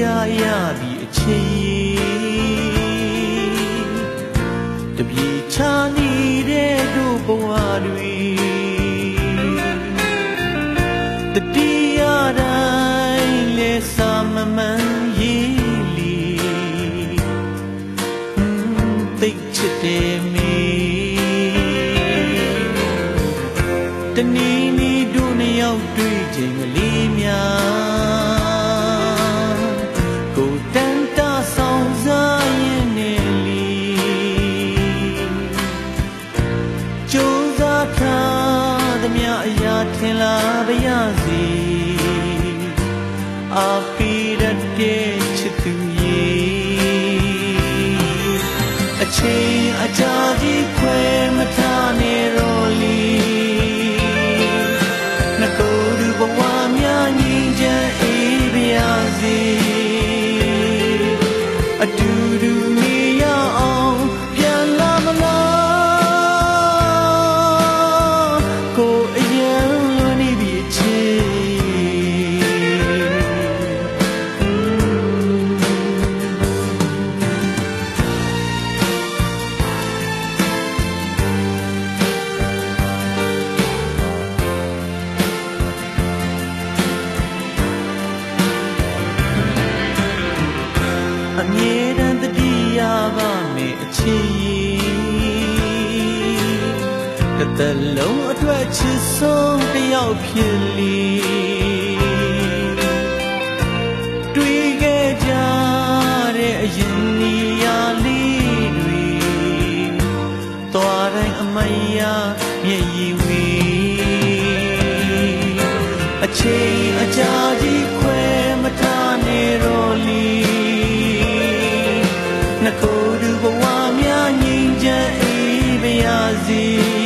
ေခဲ့ကြရပြီအချင်းတပြေချာနေတဲ့တို့ဘဝတွေတတိယတိုင်းလဲစာမမှန်ရေးလီဟွန်းသိတ်ချစ်တယ်မေတနည်းနည်းတို့နှစ်ယောက်တွေ့ချိန်ကလေးများ မျှအရာထင်လာပါရစေအပိရတဲ့ချစ်သူရေအချိန်အကြာ မြဲတမ်းတတိယပါမယ်အချစ်တစ်သက်လုံးအတွက်ချစ်ဆုံးတစ်ယောက်ဖြစ်လီတွေ့ခဲ့ကြတဲ့အရင်နီယာလေးတွေသွားတိုင်းအမယမျက်ရည်ဝေအချိန် နှစ်ခုတူဘဝများငြိမ်းချမ်းအေးပါရစေ